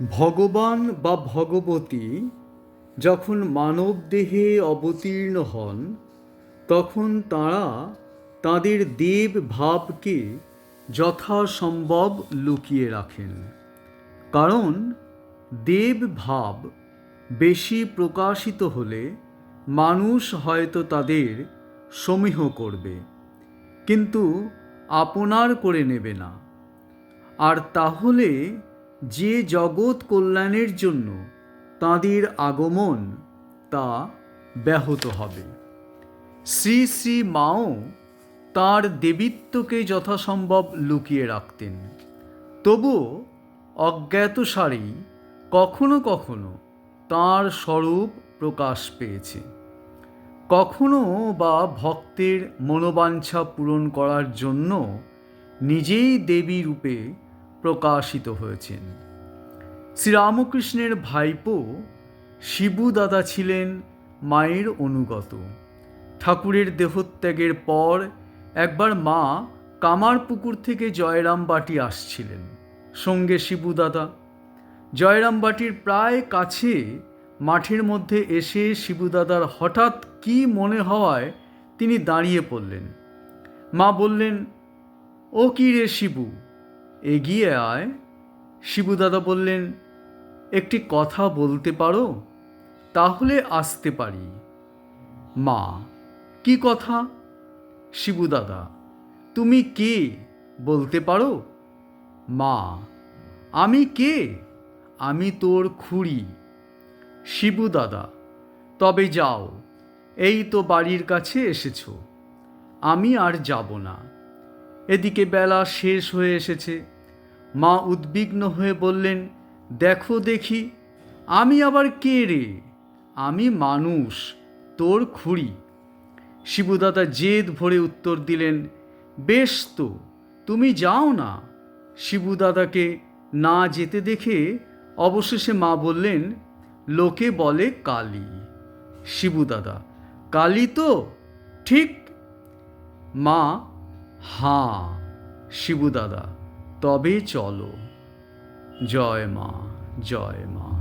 ভগবান বা ভগবতী যখন মানব দেহে অবতীর্ণ হন, তখন তাঁরা তাঁদের দেব ভাবকে যথাসম্ভব লুকিয়ে রাখেন। কারণ দেব ভাব বেশি প্রকাশিত হলে মানুষ হয়তো তাদের সমীহ করবে, কিন্তু আপনার করে নেবে না। আর তাহলে যে জগৎ কল্যাণের জন্য তাঁদের আগমন তা ব্যাহত হবে। শ্রী শ্রী মাও তাঁর দেবীত্বকে যথাসম্ভব লুকিয়ে রাখতেন। তবুও অজ্ঞাতসারেই কখনো কখনো তাঁর স্বরূপ প্রকাশ পেয়েছে। কখনো বা ভক্তের মনোবাঞ্ছা পূরণ করার জন্য নিজেই দেবী রূপে প্রকাশিত হয়েছেন। শ্রীরামকৃষ্ণের ভাইপো শিবু দাদা ছিলেন মায়ের অনুগত। ঠাকুরের দেহত্যাগের পর একবার মা কামারপুকুর থেকে জয়রাম বাটি আসছিলেন। সঙ্গে শিবু দাদা জয়রাম বাটির প্রায় কাছে মাঠের মধ্যে এসে শিবু দাদার হঠাৎ কি মনে হওয়ায় তিনি দাঁড়িয়ে পড়লেন। মা বললেন, ও কি রে শিবু এগিয়ে আয়। শিবু দাদা বললেন, একটি কথা বলতে পারো? তাহলে আসতে পারি। মা, কি কথা? শিবু দাদা, তুমি কে বলতে পারো? মা, আমি কে? আমি তোর খুড়ি। শিবু দাদা, তবে যাও, এই তো বাড়ির কাছে এসেছ। আমি আর যাব না। এদিকে বেলা শেষ হয়ে এসেছে। মা উদ্বিগ্ন হয়ে বললেন, দেখো দেখি, আমি আবার কে রে? আমি মানুষ, তোর খুড়ি। শিবুদাদা জেদ ভরে উত্তর দিলেন, বেশ তো, তুমি যাও না। শিবুদাদাকে না যেতে দেখে অবশেষে মা বললেন, লোকে বলে কালী। শিবুদাদা কালী তো, ঠিক? মা হাঁ শিবুদাদা তবে চলো। জয় মা জয় মা।